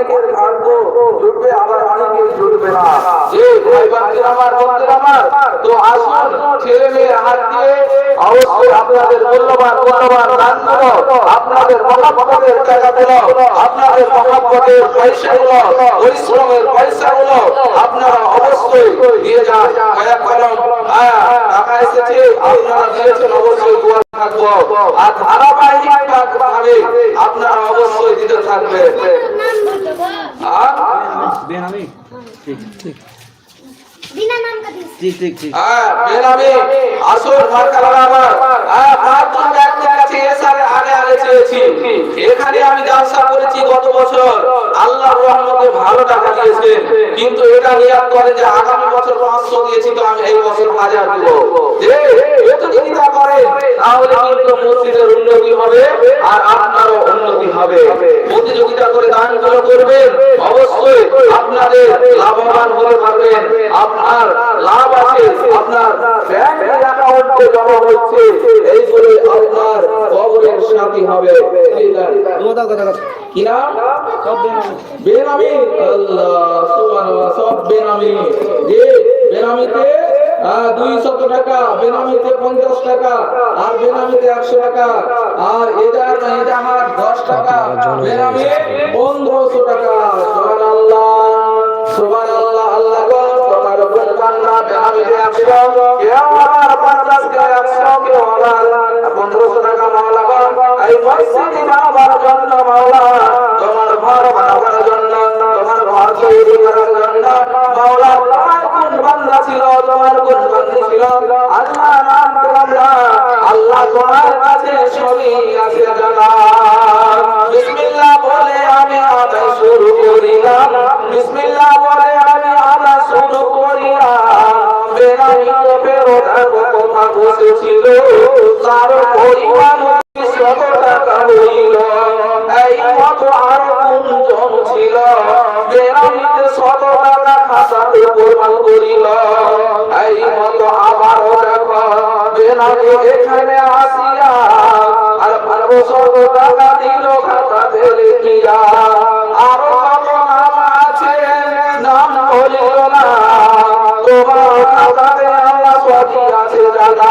অনেকের ভাগ্য, জুটবে আবার অনেকের জুটবে না। যে ভাই বান্দির আমার বন্ধুর আমার, তো আসুন, ছেলে মেয়ে হাত দিয়ে অবশ্যই আপনাদের মূল্যবান মূল্যবান দানগুলো আপনাদের মহাপদের টাকাগুলো আপনাদের মহাপদের পয়সাগুলো পরিশ্রমের পয়সাগুলো আপনারা অবশ্যই দিয়ে যান কয়েক কলম হ্যাঁ টাকা এসেছে আপনারা দিয়েছেন, অবশ্যই দোয়া থাকব। আর ধারাবাহিক ভাবে আপনারা অবশ্যই দিতে থাকবেন। এখানে আমি জালসা করেছি গত বছর আল্লাহ রহমতে ভালো টাকা দিয়েছেন কিন্তু এটা নিয়াত করে যে আগামী বছর পাঁচশো দিয়েছি তো আমি এই বছর হাজার দিব। করে তাহলে মসজিদের উন্নতি হবে আর আপনারও উন্নতি হবে। প্রতিযোগিতা করে দানগুলো করবেন অবশ্যই আপনাদের লাভবান হতে পারবেন। আপনার লাভ আছে আপনার ব্যাংক অ্যাকাউন্টে জমা হচ্ছে এইগুলো আপনার কবরের সাথী হবে। কি নাম? সব বেনামি। বেনামি? আল্লাহ সুবহানাল্লাহ সব বেনামি। যে বেনামিতে দুই শত টাকা বেনামিতে পঞ্চাশ টাকা আর বেনামিতে একশো টাকা আর এজার এজাহার দশ টাকা বেনামি পনেরোশো টাকা। সোহান আল্লাহ সোহান আল্লাহ আল্লাহ তোমার উপর বেনামিতে একশো কেউ আবার পঞ্চাশ কেউ একশো কেউ আবার পনেরোশো টাকা মাওলা গো। এই মসজিদে বানাবার ছিল তোমার বান্দি ছিল। আল্লাহ নাম আল্লাহ আল্লাহ তোমার কাছে সবই আছে জানা। বিসমিল্লাহ বলে আমি আদায় শুরু করিলাম বিসমিল্লাহ বলে আমি আদায় শুরু করিলাম বেরাই তো বেরোটা কথা বসেছিল তার পরিমাণ শত টাকা হইল। এই মতো আরও কোনজন ছিল। বেরামিতে শত টাকা খাতাতে প্রমাণ করিল। মতো আবার এখানে আসিয়া আর ভালো শত টাকা দিল খাতাতে লিখিয়া। আরও কত নাম আছে, নাম বলিল না। তোমার খাতাতে আল্লাহ সবই আছে জানা।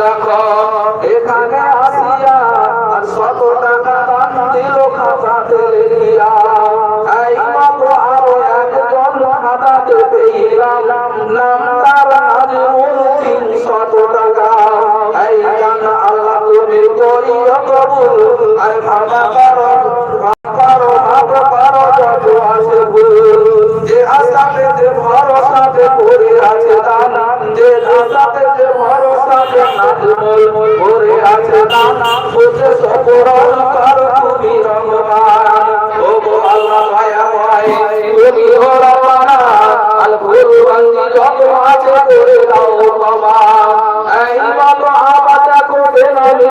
দেখো এখানে করে দাও বাবা।